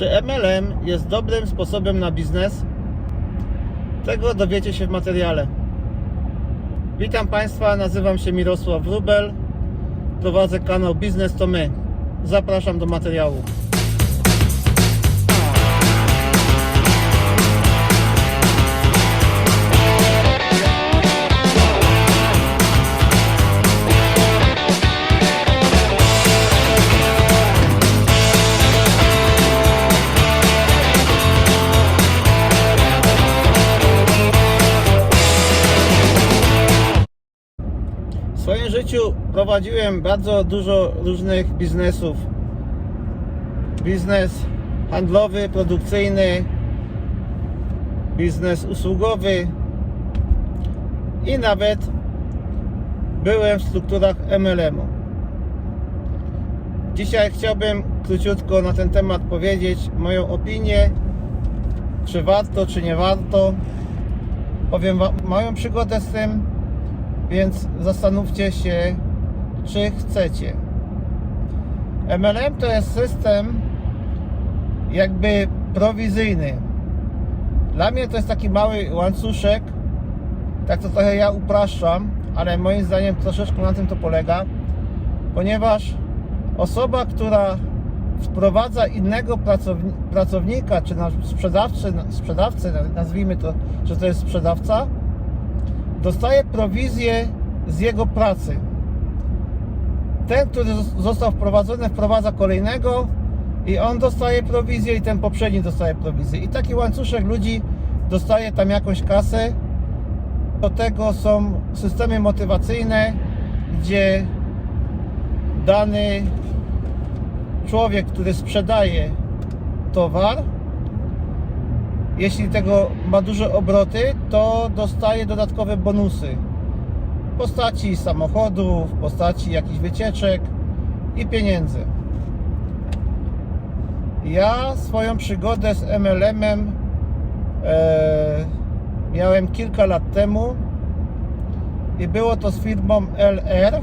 Czy MLM jest dobrym sposobem na biznes? Tego dowiecie się w materiale. Witam Państwa, nazywam się Mirosław Wrubel. Prowadzę kanał Biznes to My. Zapraszam do materiału. Życiu prowadziłem bardzo dużo różnych biznesów. Biznes handlowy, produkcyjny, biznes usługowy i nawet byłem w strukturach MLM-u. Dzisiaj chciałbym króciutko na ten temat powiedzieć moją opinię, czy warto, czy nie warto. Powiem Wam moją przygodę z tym, więc zastanówcie się, czy chcecie. MLM to jest system jakby prowizyjny. Dla mnie to jest taki mały łańcuszek, tak to trochę ja upraszczam, ale moim zdaniem troszeczkę na tym to polega, ponieważ osoba, która wprowadza innego pracowni- pracownika, czy na sprzedawcy, sprzedawcę, nazwijmy to, że to jest sprzedawca, dostaje prowizję z jego pracy. Ten, który zos- został wprowadzony, wprowadza kolejnego i on dostaje prowizję i ten poprzedni dostaje prowizję. I taki łańcuszek ludzi dostaje tam jakąś kasę. Do tego są systemy motywacyjne, gdzie dany człowiek, który sprzedaje towar, jeśli tego ma duże obroty, to dostaje dodatkowe bonusy w postaci samochodów, w postaci jakichś wycieczek i pieniędzy. Ja swoją przygodę z MLM-em e, miałem kilka lat temu i było to z firmą LR,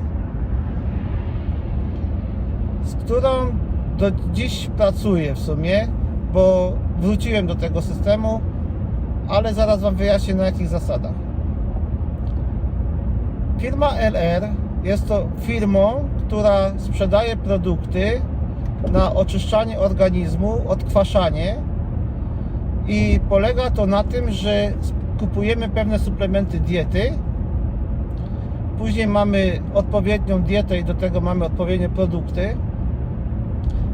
z którą do dziś pracuję w sumie, bo wróciłem do tego systemu, ale zaraz Wam wyjaśnię na jakich zasadach. Firma LR jest to firmą, która sprzedaje produkty na oczyszczanie organizmu, odkwaszanie i polega to na tym, że kupujemy pewne suplementy diety, później mamy odpowiednią dietę i do tego mamy odpowiednie produkty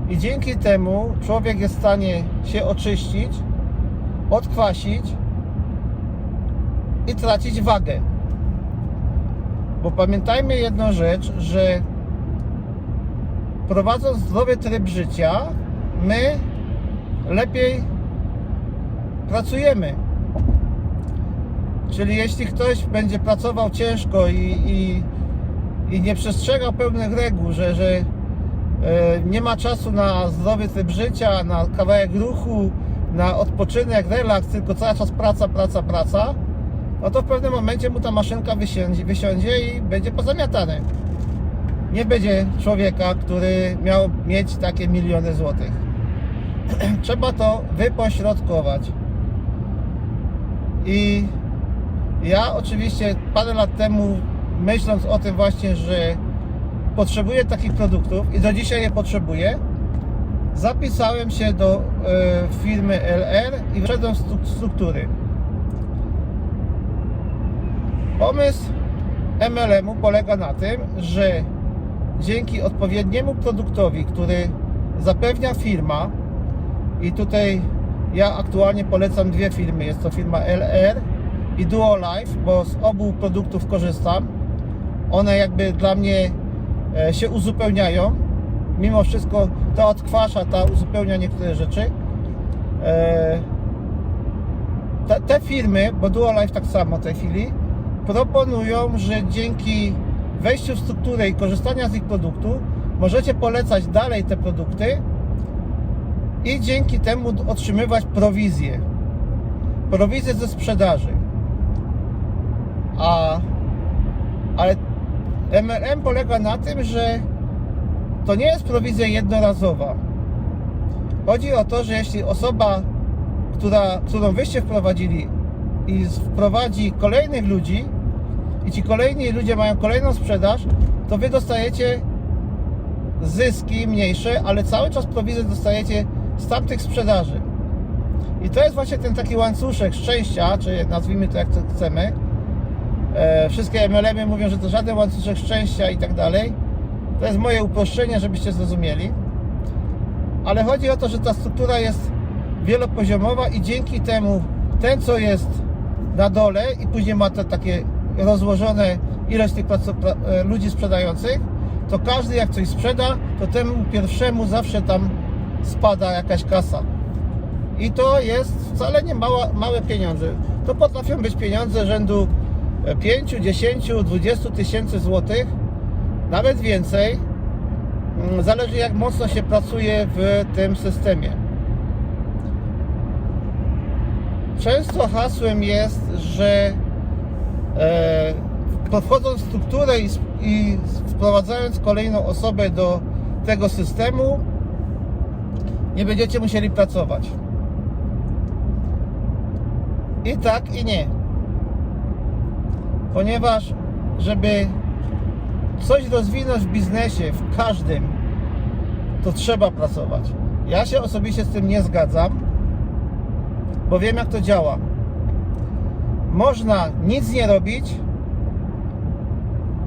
i dzięki temu człowiek jest w stanie się oczyścić, odkwasić i tracić wagę. Bo pamiętajmy jedną rzecz, że prowadząc zdrowy tryb życia, my lepiej pracujemy. Czyli jeśli ktoś będzie pracował ciężko i, i, i nie przestrzegał pełnych reguł, że, że e, nie ma czasu na zdrowy tryb życia, na kawałek ruchu, na odpoczynek, relaks, tylko cały czas praca, praca, praca, no to w pewnym momencie mu ta maszynka wysiądzie, wysiądzie i będzie pozamiatany. Nie będzie człowieka, który miał mieć takie miliony złotych. Trzeba to wypośrodkować. I ja oczywiście parę lat temu, myśląc o tym właśnie, że potrzebuję takich produktów i do dzisiaj je potrzebuję, zapisałem się do e, firmy LR i wszedłem w stru- struktury. Pomysł MLM-u polega na tym, że dzięki odpowiedniemu produktowi, który zapewnia firma i tutaj ja aktualnie polecam dwie firmy, jest to firma LR i Duo Life, bo z obu produktów korzystam. One jakby dla mnie e, się uzupełniają. Mimo wszystko ta odkwasza, ta uzupełnia niektóre rzeczy. E, te, te firmy, bo Duo Life tak samo w tej chwili, proponują, że dzięki wejściu w strukturę i korzystania z ich produktu możecie polecać dalej te produkty i dzięki temu otrzymywać prowizję. Prowizję ze sprzedaży. A ale MLM polega na tym, że to nie jest prowizja jednorazowa. Chodzi o to, że jeśli osoba, która, którą wyście wprowadzili i wprowadzi kolejnych ludzi i ci kolejni ludzie mają kolejną sprzedaż, to wy dostajecie zyski mniejsze, ale cały czas prowizję dostajecie z tamtych sprzedaży. I to jest właśnie ten taki łańcuszek szczęścia, czy nazwijmy to jak to chcemy. E, wszystkie MLM-y mówią, że to żaden łańcuszek szczęścia i tak dalej. To jest moje uproszczenie, żebyście zrozumieli. Ale chodzi o to, że ta struktura jest wielopoziomowa i dzięki temu ten, co jest na dole i później ma te takie rozłożone ilość tych e, ludzi sprzedających, to każdy jak coś sprzeda, to temu pierwszemu zawsze tam spada jakaś kasa. I to jest wcale nie mała, małe pieniądze. To potrafią być pieniądze rzędu e, 5, 10, 20 tysięcy złotych, nawet więcej. Mm, Zależy jak mocno się pracuje w tym systemie. Często hasłem jest, że e, podchodząc w strukturę i, i wprowadzając kolejną osobę do tego systemu, nie będziecie musieli pracować. I tak, i nie. Ponieważ, żeby coś rozwinąć w biznesie, w każdym, to trzeba pracować. Ja się osobiście z tym nie zgadzam, bo wiem jak to działa. Można nic nie robić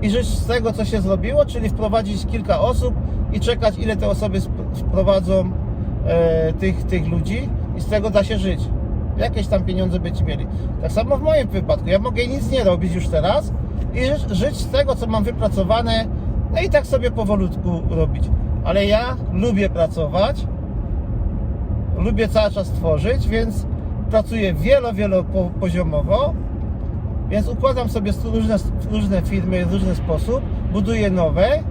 i żyć z tego, co się zrobiło, czyli wprowadzić kilka osób i czekać, ile te osoby wprowadzą e, tych, tych ludzi i z tego da się żyć. Jakieś tam pieniądze będziecie mieli. Tak samo w moim wypadku. Ja mogę nic nie robić już teraz i ży- żyć z tego, co mam wypracowane, no i tak sobie powolutku robić. Ale ja lubię pracować, lubię cały czas tworzyć, więc pracuję wielo, wielopoziomowo, więc układam sobie różne, różne firmy w różny sposób, buduję nowe.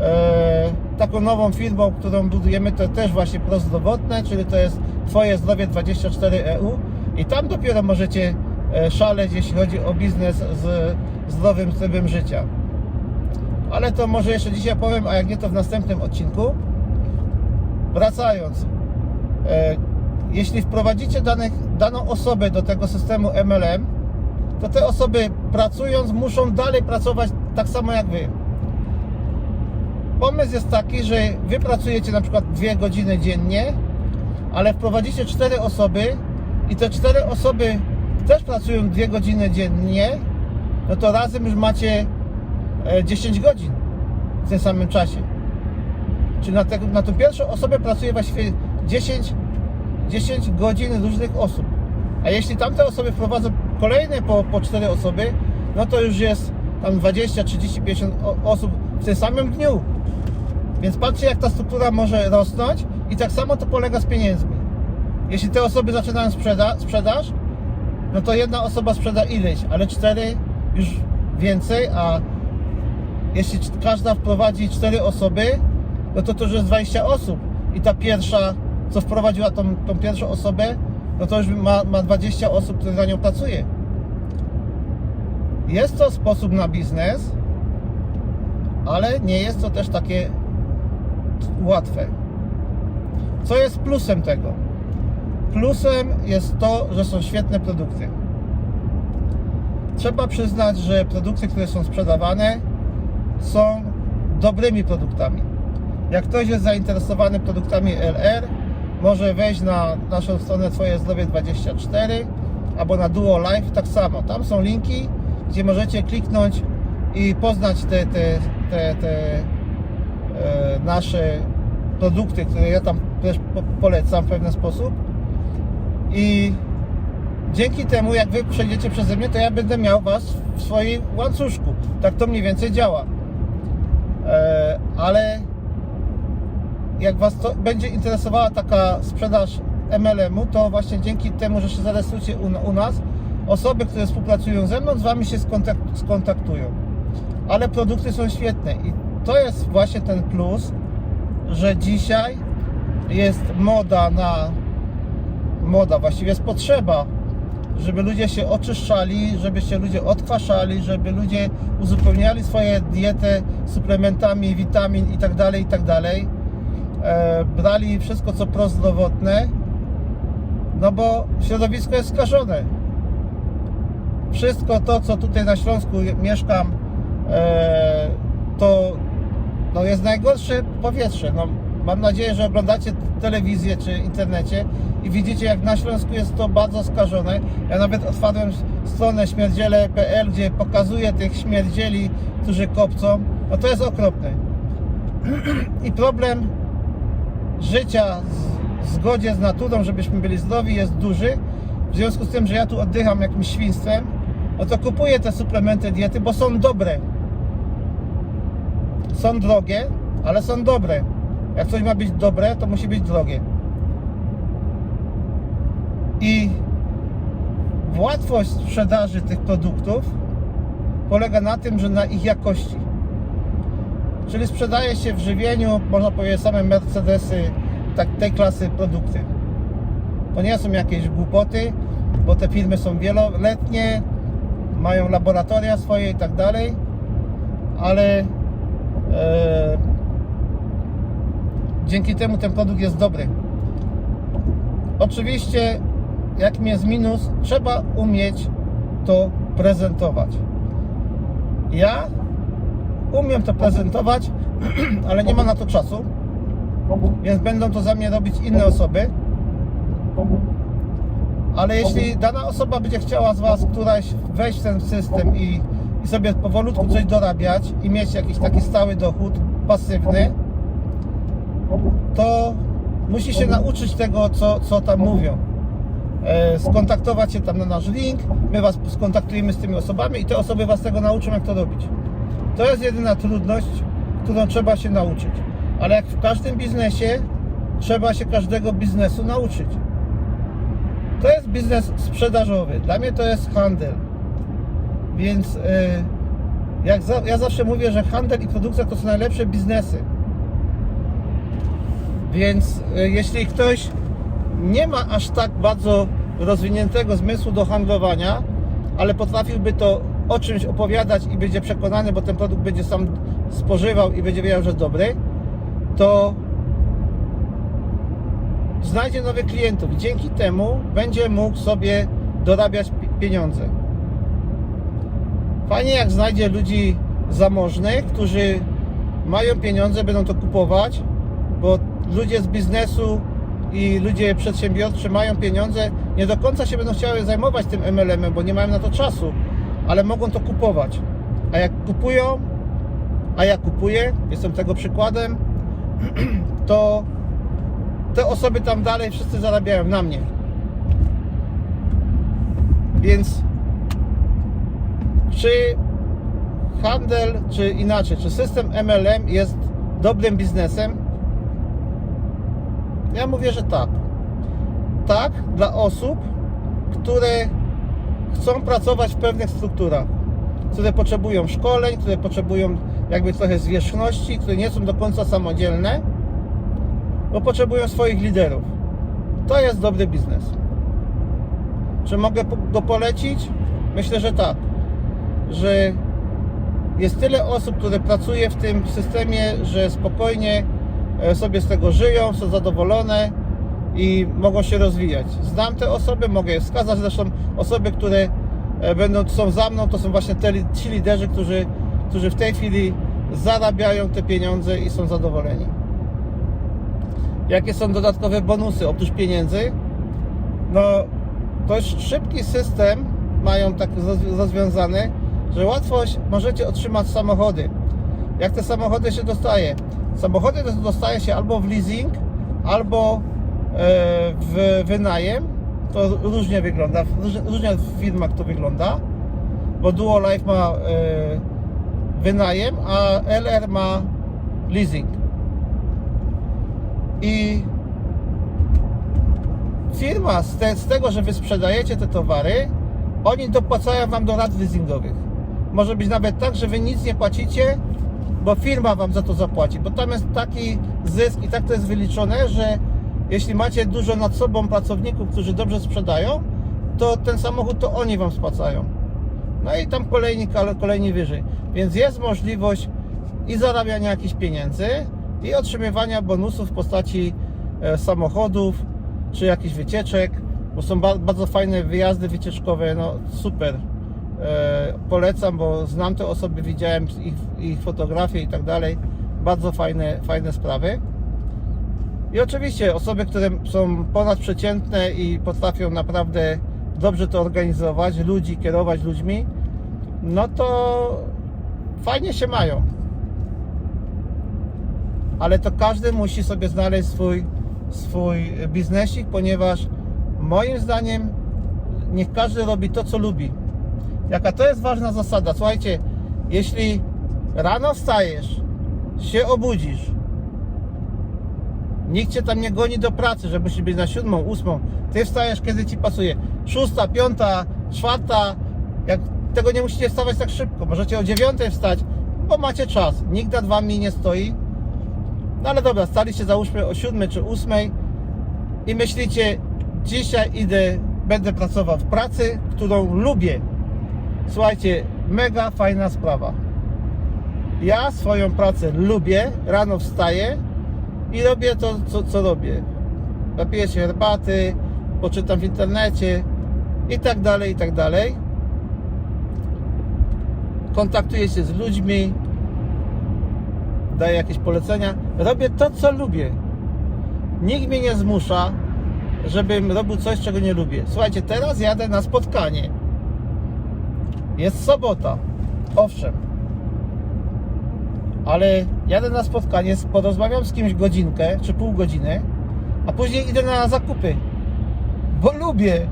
E, taką nową firmą, którą budujemy, to też właśnie prozdrowotne, czyli to jest Twoje Zdrowie 24 EU i tam dopiero możecie e, szaleć, jeśli chodzi o biznes z zdrowym trybem życia. Ale to może jeszcze dzisiaj powiem, a jak nie to w następnym odcinku. Wracając, e, jeśli wprowadzicie danych, daną osobę do tego systemu MLM, to te osoby pracując muszą dalej pracować tak samo jak wy. Pomysł jest taki, że wy pracujecie na przykład dwie godziny dziennie, ale wprowadzicie cztery osoby i te cztery osoby też pracują dwie godziny dziennie, no to razem już macie e, 10 godzin w tym samym czasie. Czyli na, te, na tą pierwszą osobę pracuje właściwie 10, 10 godzin różnych osób. A jeśli tamte osoby wprowadzą kolejne po, po 4 osoby, no to już jest tam 20, 30, 50 o- osób w tym samym dniu. Więc patrzcie, jak ta struktura może rosnąć i tak samo to polega z pieniędzmi. Jeśli te osoby zaczynają sprzeda sprzedaż, no to jedna osoba sprzeda ileś, ale cztery już więcej, a jeśli każda wprowadzi cztery osoby, no to to już jest 20 osób. I ta pierwsza, co wprowadziła tą, tą pierwszą osobę, no to już ma, ma 20 osób, które za nią pracuje. Jest to sposób na biznes, ale nie jest to też takie łatwe. Co jest plusem tego? Plusem jest to, że są świetne produkty. Trzeba przyznać, że produkty, które są sprzedawane, są dobrymi produktami. Jak ktoś jest zainteresowany produktami LR, może wejść na naszą stronę Twoje Zdrowie 24 albo na Duo Life tak samo. Tam są linki, gdzie możecie kliknąć i poznać te, te, te, te e, nasze produkty, które ja tam też po- polecam w pewien sposób. I dzięki temu, jak Wy przejdziecie przeze mnie, to ja będę miał Was w swoim łańcuszku. Tak to mniej więcej działa. E, ale jak Was to będzie interesowała taka sprzedaż MLM-u, to właśnie dzięki temu, że się zarejestrujecie u, u nas, osoby, które współpracują ze mną, z Wami się skontak skontaktują. Ale produkty są świetne i to jest właśnie ten plus, że dzisiaj jest moda na moda, właściwie jest potrzeba, żeby ludzie się oczyszczali, żeby się ludzie odkwaszali, żeby ludzie uzupełniali swoje dietę suplementami, witamin i tak brali wszystko co prozdrowotne, no bo środowisko jest skażone. Wszystko to, co tutaj na Śląsku mieszkam, e, to no jest najgorsze powietrze. No, mam nadzieję, że oglądacie telewizję czy internecie i widzicie, jak na Śląsku jest to bardzo skażone. Ja nawet otwarłem stronę śmierdziele.pl, gdzie pokazuję tych śmierdzieli, którzy kopcą. No to jest okropne. I problem życia w zgodzie z naturą, żebyśmy byli zdrowi, jest duży. W związku z tym, że ja tu oddycham jakimś świństwem, no to kupuję te suplementy diety, bo są dobre. Są drogie, ale są dobre. Jak coś ma być dobre, to musi być drogie. I łatwość sprzedaży tych produktów polega na tym, że na ich jakości. Czyli sprzedaje się w żywieniu, można powiedzieć, same Mercedesy tak, tej klasy produkty. To nie są jakieś głupoty, bo te firmy są wieloletnie, mają laboratoria swoje i tak dalej, ale e, dzięki temu ten produkt jest dobry. Oczywiście, jakim jest minus, trzeba umieć to prezentować. Ja umiem to prezentować, ale nie ma na to czasu, więc będą to za mnie robić inne osoby. Ale jeśli dana osoba będzie chciała z Was któraś wejść w ten system i, i sobie powolutku coś dorabiać i mieć jakiś taki stały dochód pasywny, to musi się nauczyć tego, co, co tam mówią. E, skontaktować się tam na nasz link, my Was skontaktujemy z tymi osobami i te osoby Was tego nauczą, jak to robić. To jest jedyna trudność, którą trzeba się nauczyć. Ale jak w każdym biznesie, trzeba się każdego biznesu nauczyć. To jest biznes sprzedażowy. Dla mnie to jest handel. Więc yy, jak za, ja zawsze mówię, że handel i produkcja to są najlepsze biznesy. Więc yy, jeśli ktoś nie ma aż tak bardzo rozwiniętego zmysłu do handlowania, ale potrafiłby to o czymś opowiadać i będzie przekonany, bo ten produkt będzie sam spożywał i będzie wiedział, że jest dobry, to znajdzie nowych klientów. Dzięki temu będzie mógł sobie dorabiać pi- pieniądze. Fajnie jak znajdzie ludzi zamożnych, którzy mają pieniądze, będą to kupować, bo ludzie z biznesu i ludzie przedsiębiorczy mają pieniądze, nie do końca się będą chciały zajmować tym MLM-em, bo nie mają na to czasu, ale mogą to kupować. A jak kupują, a ja kupuję, jestem tego przykładem, to te osoby tam dalej wszyscy zarabiają na mnie. Więc czy handel, czy inaczej, czy system MLM jest dobrym biznesem? Ja mówię, że tak. Tak dla osób, które chcą pracować w pewnych strukturach, które potrzebują szkoleń, które potrzebują jakby trochę zwierzchności, które nie są do końca samodzielne, bo potrzebują swoich liderów. To jest dobry biznes. Czy mogę go polecić? Myślę, że tak. Że jest tyle osób, które pracuje w tym systemie, że spokojnie e, sobie z tego żyją, są zadowolone i mogą się rozwijać. Znam te osoby, mogę je wskazać. Zresztą osoby, które e, będą, są za mną, to są właśnie te, ci liderzy, którzy, którzy w tej chwili zarabiają te pieniądze i są zadowoleni. Jakie są dodatkowe bonusy oprócz pieniędzy? No, jest szybki system, mają tak roz- rozwiązany, że łatwość możecie otrzymać samochody. Jak te samochody się dostaje? Samochody dos- dostaje się albo w leasing, albo w wynajem. To różnie wygląda, róż- różnie w firmach to wygląda, bo Duo Life ma e, wynajem, a LR ma leasing. I firma z, te, z tego, że wy sprzedajecie te towary, oni dopłacają wam do rat leasingowych. Może być nawet tak, że wy nic nie płacicie, bo firma wam za to zapłaci. Bo tam jest taki zysk i tak to jest wyliczone, że jeśli macie dużo nad sobą pracowników, którzy dobrze sprzedają, to ten samochód to oni wam spłacają. No i tam kolejni, kole- kolejni wyżej. Więc jest możliwość i zarabiania jakichś pieniędzy, i otrzymywania bonusów w postaci e, samochodów czy jakichś wycieczek, bo są ba- bardzo fajne wyjazdy wycieczkowe, no super. E, polecam, bo znam te osoby, widziałem ich, ich fotografie i tak dalej. Bardzo fajne, fajne sprawy. I oczywiście osoby, które są ponadprzeciętne i potrafią naprawdę dobrze to organizować, ludzi, kierować ludźmi, no to fajnie się mają. Ale to każdy musi sobie znaleźć swój, swój biznesik, ponieważ moim zdaniem niech każdy robi to, co lubi. Jaka to jest ważna zasada? Słuchajcie, jeśli rano wstajesz, się obudzisz, nikt cię tam nie goni do pracy, że musisz być na siódmą, ósmą, ty wstajesz kiedy ci pasuje. Szósta, piąta, czwarta, jak tego nie musicie wstawać tak szybko, możecie o dziewiątej wstać, bo macie czas, nikt nad wami nie stoi. No ale dobra, staliście załóżmy o siódmej czy ósmej i myślicie, dzisiaj idę, będę pracował w pracy, którą lubię. Słuchajcie, mega fajna sprawa. Ja swoją pracę lubię, rano wstaję i robię to, co, co robię. Napiję się herbaty, poczytam w internecie i tak dalej, i tak dalej. Kontaktuję się z ludźmi, daję jakieś polecenia. Robię to, co lubię. Nikt mnie nie zmusza, żebym robił coś, czego nie lubię. Słuchajcie, teraz jadę na spotkanie. Jest sobota. Owszem. Ale jadę na spotkanie, porozmawiam z kimś godzinkę czy pół godziny, a później idę na zakupy. Bo lubię.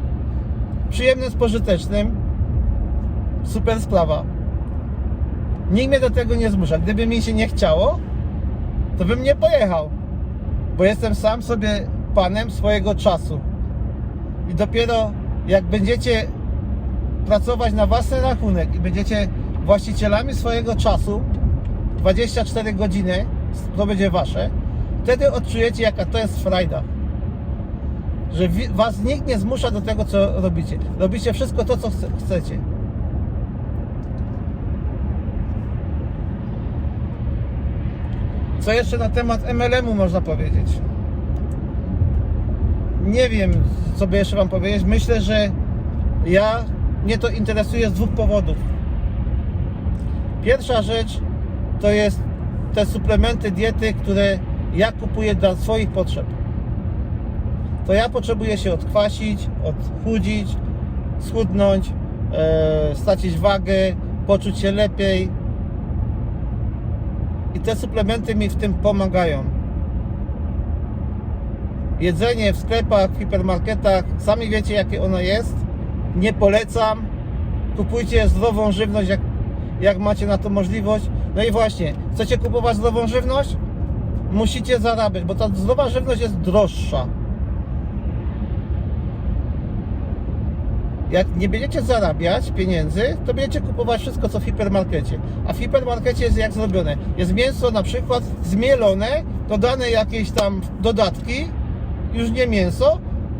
Przyjemnym, z pożytecznym. Super sprawa. Nikt mnie do tego nie zmusza. Gdyby mi się nie chciało, to bym nie pojechał. Bo jestem sam sobie panem swojego czasu. I dopiero jak będziecie pracować na własny rachunek i będziecie właścicielami swojego czasu, 24 godziny, to będzie wasze, wtedy odczujecie jaka to jest frajda. Że was nikt nie zmusza do tego, co robicie. Robicie wszystko to, co chce- chcecie. Co jeszcze na temat MLM-u można powiedzieć? Nie wiem, co by jeszcze Wam powiedzieć. Myślę, że ja mnie to interesuje z dwóch powodów. Pierwsza rzecz to jest te suplementy diety, które ja kupuję dla swoich potrzeb. To ja potrzebuję się odkwasić, odchudzić, schudnąć, e, stracić wagę, poczuć się lepiej. I te suplementy mi w tym pomagają. Jedzenie w sklepach, w hipermarketach, sami wiecie jakie ono jest. Nie polecam. Kupujcie zdrową żywność, jak, jak macie na to możliwość. No i właśnie, chcecie kupować zdrową żywność? Musicie zarabiać, bo ta zdrowa żywność jest droższa. Jak nie będziecie zarabiać pieniędzy, to będziecie kupować wszystko, co w hipermarkecie. A w hipermarkecie jest jak zrobione. Jest mięso na przykład zmielone, dodane jakieś tam dodatki, już nie mięso,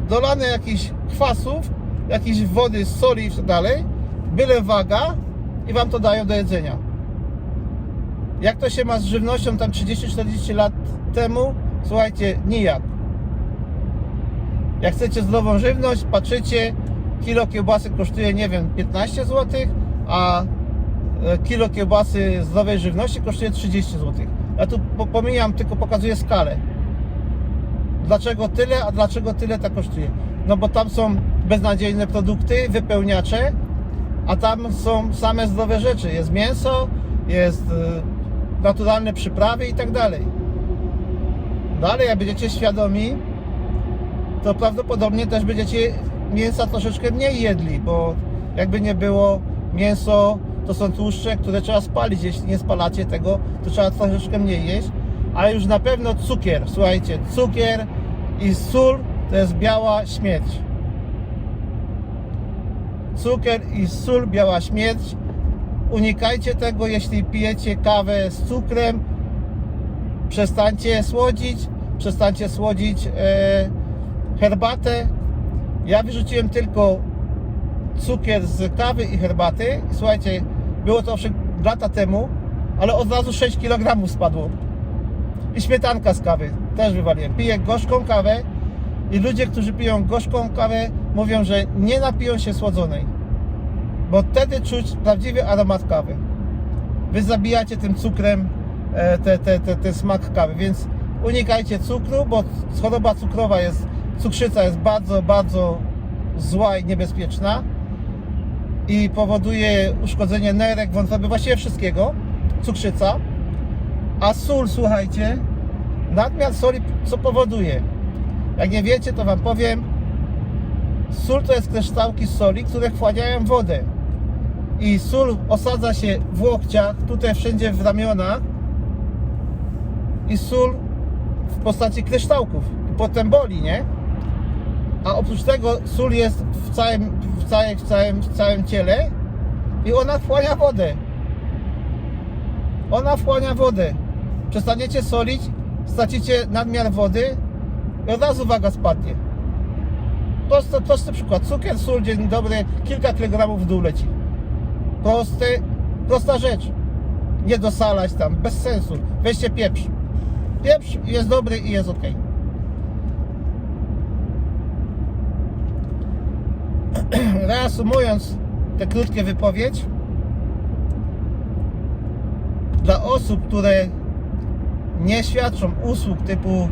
dolane jakichś kwasów, jakiejś wody, soli i tak dalej, byle waga i wam to dają do jedzenia. Jak to się ma z żywnością tam 30-40 lat temu? Słuchajcie, nijak. Jak chcecie zdrową żywność, patrzycie, kilo kiełbasy kosztuje, nie wiem, 15 zł, a e, kilo kiełbasy zdrowej żywności kosztuje 30 zł. Ja tu po- pomijam, tylko pokazuję skalę. Dlaczego tyle, a dlaczego tyle to kosztuje? No bo tam są beznadziejne produkty, wypełniacze, a tam są same zdrowe rzeczy. Jest mięso, jest e, naturalne przyprawy i tak dalej. Dalej, jak będziecie świadomi, to prawdopodobnie też będziecie mięsa troszeczkę mniej jedli, bo jakby nie było mięso, to są tłuszcze, które trzeba spalić. Jeśli nie spalacie tego, to trzeba troszeczkę mniej jeść. Ale już na pewno cukier, słuchajcie, cukier i sól to jest biała śmierć. Cukier i sól, biała śmierć. Unikajcie tego, jeśli pijecie kawę z cukrem. Przestańcie słodzić, przestańcie słodzić e, herbatę. Ja wyrzuciłem tylko cukier z kawy i herbaty. Słuchajcie, było to owszem lata temu, ale od razu 6 kg spadło. I śmietanka z kawy też wywaliłem. Piję gorzką kawę i ludzie, którzy piją gorzką kawę mówią, że nie napiją się słodzonej. Bo wtedy czuć prawdziwy aromat kawy. Wy zabijacie tym cukrem e, te, te, te, ten smak kawy, więc unikajcie cukru, bo choroba cukrowa jest, cukrzyca jest bardzo, bardzo zła i niebezpieczna i powoduje uszkodzenie nerek, wątroby, właściwie wszystkiego, cukrzyca. A sól, słuchajcie, nadmiar soli co powoduje? Jak nie wiecie, to wam powiem. Sól to jest kryształki soli, które wchłaniają wodę. I sól osadza się w łokciach, tutaj wszędzie w ramionach. I sól w postaci kryształków. I potem boli, nie? A oprócz tego sól jest w całym, w całym, w całym, w całym ciele i ona wchłania wodę. Ona wchłania wodę. Przestaniecie solić, stracicie nadmiar wody i od razu waga spadnie. Prosty, prosty przykład. Cukier, sól, dzień dobry, kilka kilogramów w dół leci. Prosty, prosta rzecz. Nie dosalać tam, bez sensu. Weźcie pieprz. Pieprz jest dobry i jest ok. Reasumując tę krótkie wypowiedź, dla osób, które nie świadczą usług typu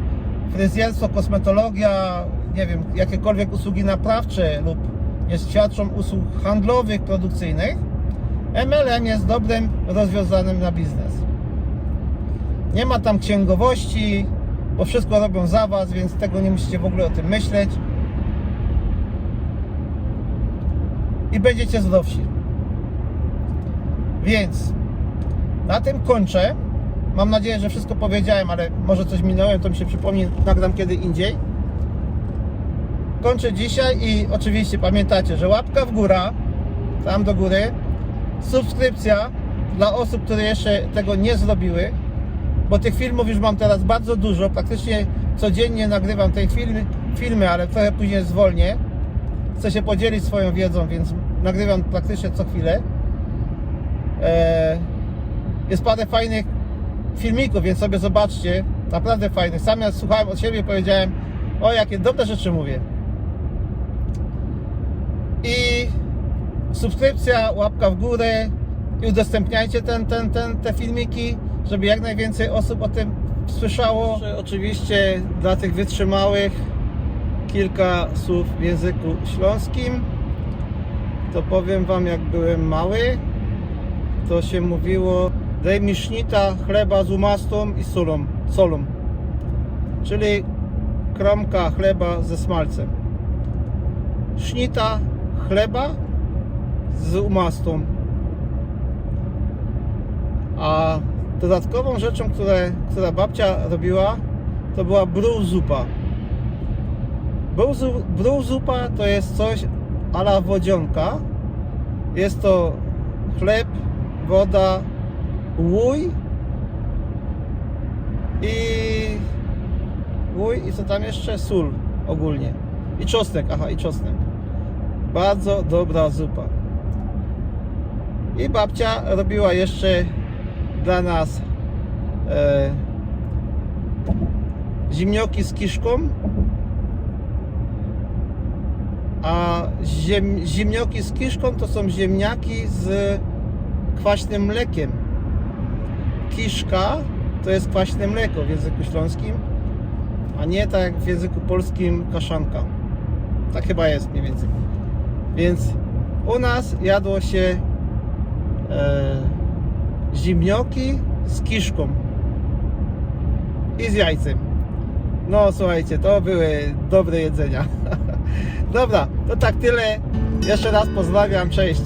fryzjerstwo, kosmetologia, nie wiem, jakiekolwiek usługi naprawcze lub nie świadczą usług handlowych, produkcyjnych, MLM jest dobrym rozwiązanym na biznes. Nie ma tam księgowości, bo wszystko robią za Was, więc tego nie musicie w ogóle o tym myśleć. I będziecie zdrowsi. Więc na tym kończę. Mam nadzieję, że wszystko powiedziałem, ale może coś minąłem, to mi się przypomni, nagram kiedy indziej. Kończę dzisiaj i oczywiście pamiętacie, że łapka w górę, tam do góry, subskrypcja dla osób, które jeszcze tego nie zrobiły, bo tych filmów już mam teraz bardzo dużo, praktycznie codziennie nagrywam te filmy, filmy ale trochę później zwolnię. Chcę się podzielić swoją wiedzą, więc nagrywam praktycznie co chwilę. Eee, jest parę fajnych filmików, więc sobie zobaczcie. Naprawdę fajnych. Sam ja słuchałem od siebie powiedziałem, o jakie dobre rzeczy mówię. I subskrypcja, łapka w górę i udostępniajcie ten, ten, ten, te filmiki, żeby jak najwięcej osób o tym słyszało. Oczywiście dla tych wytrzymałych kilka słów w języku śląskim. To powiem Wam, jak byłem mały, to się mówiło daj mi sznita chleba z umastą i solą, solą. Czyli kromka chleba ze smalcem. Sznita chleba z umastą. A dodatkową rzeczą, które, która babcia robiła, to była brów zupa. Brów zu- Brów zupa to jest coś ala wodzionka. Jest to chleb, woda, łój i łój i co tam jeszcze? Sól ogólnie. I czosnek, aha, i czosnek. Bardzo dobra zupa. I babcia robiła jeszcze dla nas e, zimnioki z kiszką. A ziem, zimnioki z kiszką to są ziemniaki z kwaśnym mlekiem. Kiszka to jest kwaśne mleko w języku śląskim, a nie tak jak w języku polskim kaszanka. Tak chyba jest mniej więcej. Więc u nas jadło się zimnioki z kiszką i z jajcem. No słuchajcie, to były dobre jedzenia. Dobra, to tak tyle. Jeszcze raz pozdrawiam, cześć.